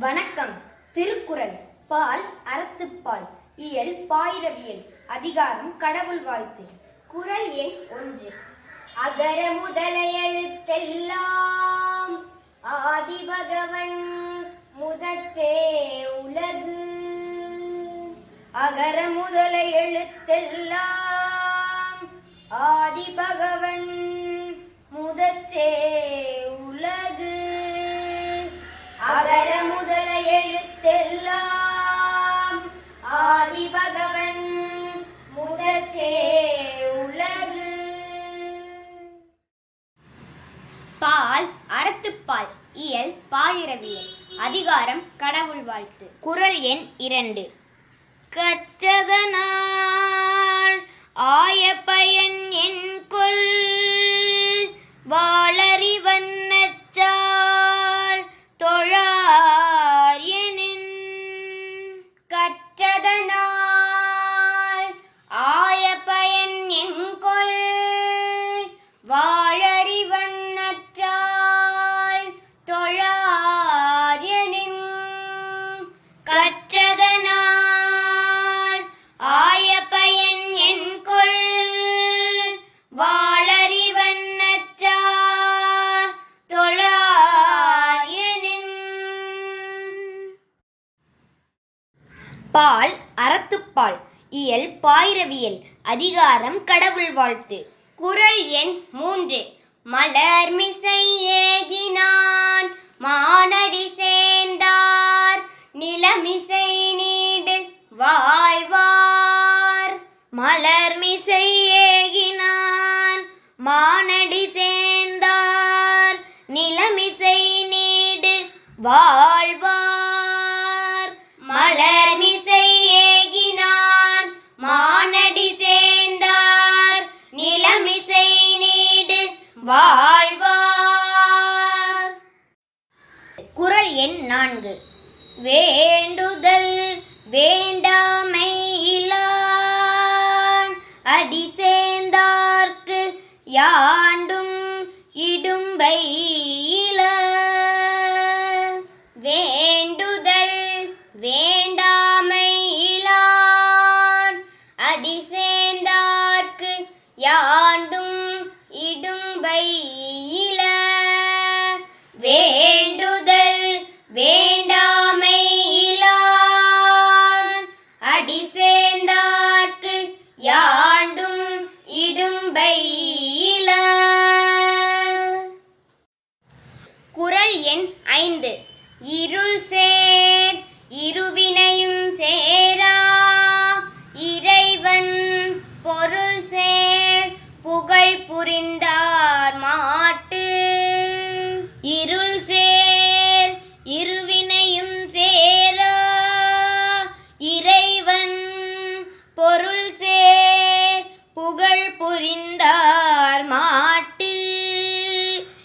வணக்கம். திருக்குறள். பால் அறத்துப்பால். இயல் பாயிரவியல். அதிகாரம் கடவுள் வாழ்த்து. குரல் எண் ஒன்று. அகர முதல எழுத்தெல்லாம் ஆதி பகவன் முதற்றே உலகு. அகர முதல எழுத்தெல்லாம் ஆதி பகவன் முதற்றே ஆதி பகவன் முதற்றே உலகு பால் அறத்துப்பால் இயல் பாயிரவியல் அதிகாரம் கடவுள் வாழ்த்து. குரல் எண் இரண்டு. கற்றகனாள் ஆய பயன் என் பால் அறத்துப்பால். இயல் பாயிரவியல். அதிகாரம் கடவுள் வாழ்த்து. குறள் எண் மூன்று. மலர்மிசை ஏகினான். மானடி சேர்ந்தார். நிலமிசை நீடு வாழ்வார். மலர்மிசை ஏகினான் வேண்டுதல் வேண்டாமை இலான். அடி சேர்ந்தார்க்கு யாண்டும் இடும்பை இல. வேண்டுதல் வே குறள் எண் ஐந்து. இருள் சேர் இருவினையும் சேரா. இறைவன் பொருள் சேர் புகழ் புரிந்தார் மாட்டு. இருள் சேர் இருவினையும் சேரா. இறைவன் பொருள் சேர் புகழ் புரிந்தார் மாட்டு.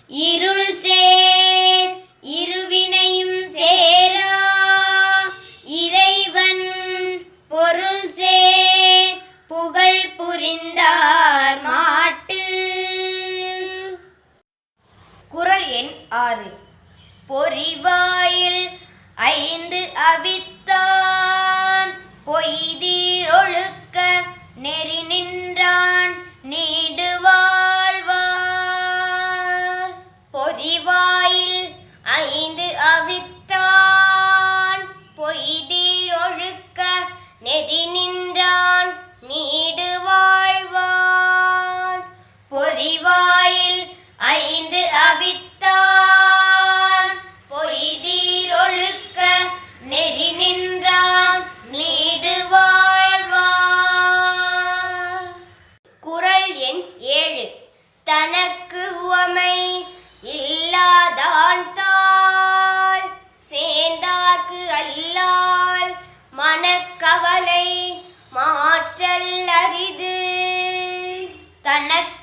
இருள் ஆறு. பொறிவாயில் ஐந்து அவித்தான். பொய்தீரொழுக்க நெறி நின்றான். நீ தனக்கு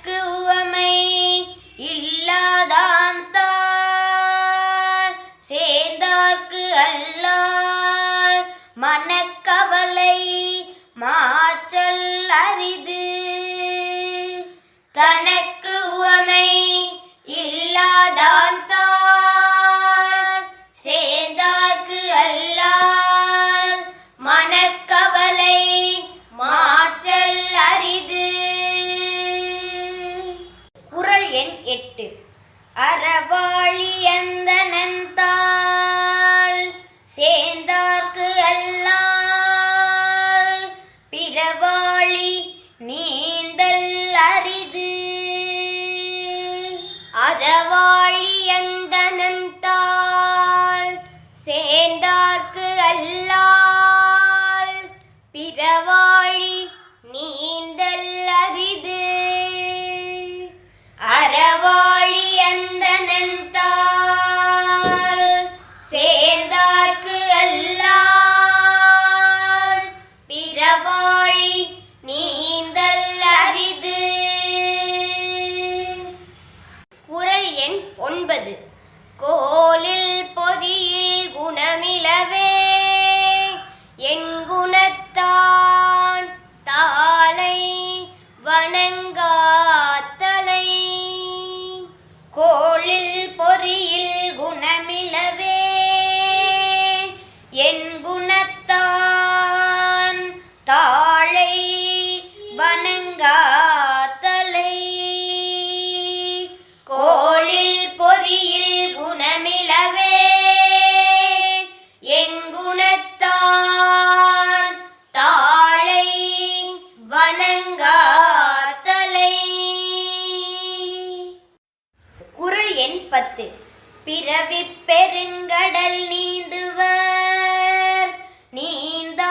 பிறந்தார்க்கு அல்லால் பிறவாளி நீந்தல் அரிது. அறவாழி அந்தனந்தால் சேர்ந்தார்க்கு அல்லால் பிறவா கோலில் பொறியில் குணமிலவே என் குணத்தான் தாளை வணங்காத்தலை. கோளில் பொறியில் குணமிலவே பத்து. பிறவி பெருங்கடல் நீந்துவர் நீந்த